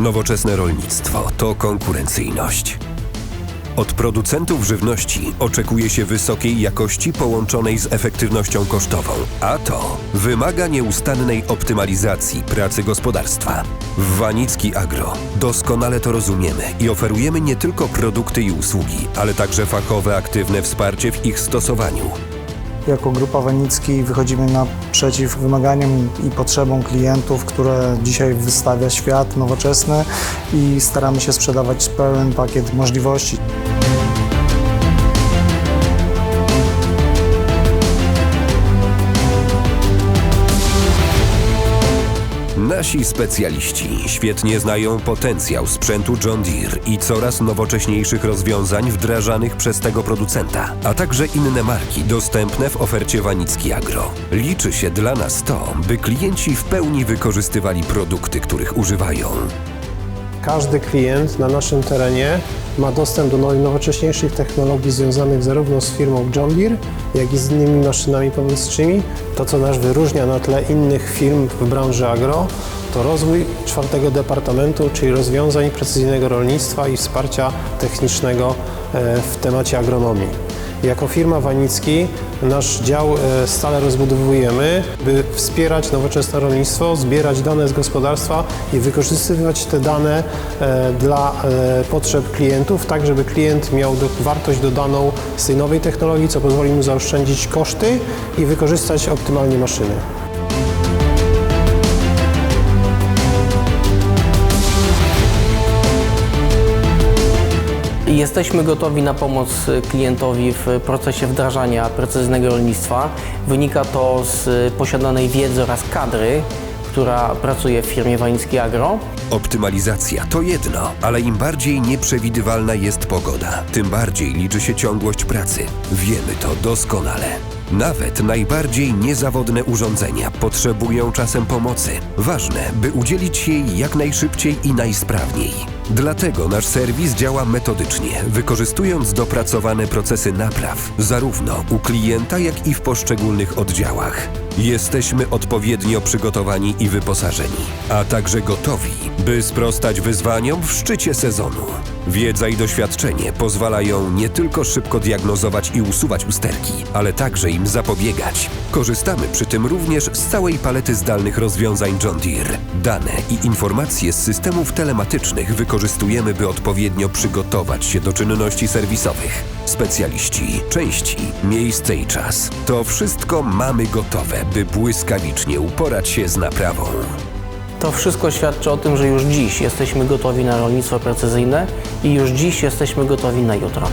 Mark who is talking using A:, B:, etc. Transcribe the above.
A: Nowoczesne rolnictwo to konkurencyjność. Od producentów żywności oczekuje się wysokiej jakości połączonej z efektywnością kosztową, a to wymaga nieustannej optymalizacji pracy gospodarstwa. W Wanicki Agro doskonale to rozumiemy i oferujemy nie tylko produkty i usługi, ale także fachowe, aktywne wsparcie w ich stosowaniu.
B: Jako Grupa Wanicki wychodzimy naprzeciw wymaganiom i potrzebom klientów, które dzisiaj wystawia świat nowoczesny i staramy się sprzedawać pełen pakiet możliwości.
A: Nasi specjaliści świetnie znają potencjał sprzętu John Deere i coraz nowocześniejszych rozwiązań wdrażanych przez tego producenta, a także inne marki dostępne w ofercie Wanicki Agro. Liczy się dla nas to, by klienci w pełni wykorzystywali produkty, których używają.
C: Każdy klient na naszym terenie ma dostęp do najnowocześniejszych technologii związanych zarówno z firmą John Deere, jak i z innymi maszynami pomocniczymi. To, co nas wyróżnia na tle innych firm w branży agro, to rozwój czwartego departamentu, czyli rozwiązań precyzyjnego rolnictwa i wsparcia technicznego e, w temacie agronomii. Jako firma Wanicki nasz dział e, stale rozbudowujemy, by wspierać nowoczesne rolnictwo, zbierać dane z gospodarstwa i wykorzystywać te dane e, dla potrzeb klientów, tak żeby klient miał wartość dodaną z tej nowej technologii, co pozwoli mu zaoszczędzić koszty i wykorzystać optymalnie maszyny.
D: Jesteśmy gotowi na pomoc klientowi w procesie wdrażania precyzyjnego rolnictwa. Wynika to z posiadanej wiedzy oraz kadry, która pracuje w firmie Wański Agro.
A: Optymalizacja to jedno, ale im bardziej nieprzewidywalna jest pogoda, tym bardziej liczy się ciągłość pracy. Wiemy to doskonale. Nawet najbardziej niezawodne urządzenia potrzebują czasem pomocy. Ważne, by udzielić jej jak najszybciej i najsprawniej. Dlatego nasz serwis działa metodycznie, wykorzystując dopracowane procesy napraw, zarówno u klienta, jak i w poszczególnych oddziałach. Jesteśmy odpowiednio przygotowani i wyposażeni, a także gotowi, by sprostać wyzwaniom w szczycie sezonu. Wiedza i doświadczenie pozwalają nie tylko szybko diagnozować i usuwać usterki, ale także im zapobiegać. Korzystamy przy tym również z całej palety zdalnych rozwiązań John Deere. Dane i informacje z systemów telematycznych wykorzystujemy, by odpowiednio przygotować się do czynności serwisowych. Specjaliści, części, miejsce i czas. To wszystko mamy gotowe, by błyskawicznie uporać się z naprawą.
D: To wszystko świadczy o tym, że już dziś jesteśmy gotowi na rolnictwo precyzyjne i już dziś jesteśmy gotowi na jutro.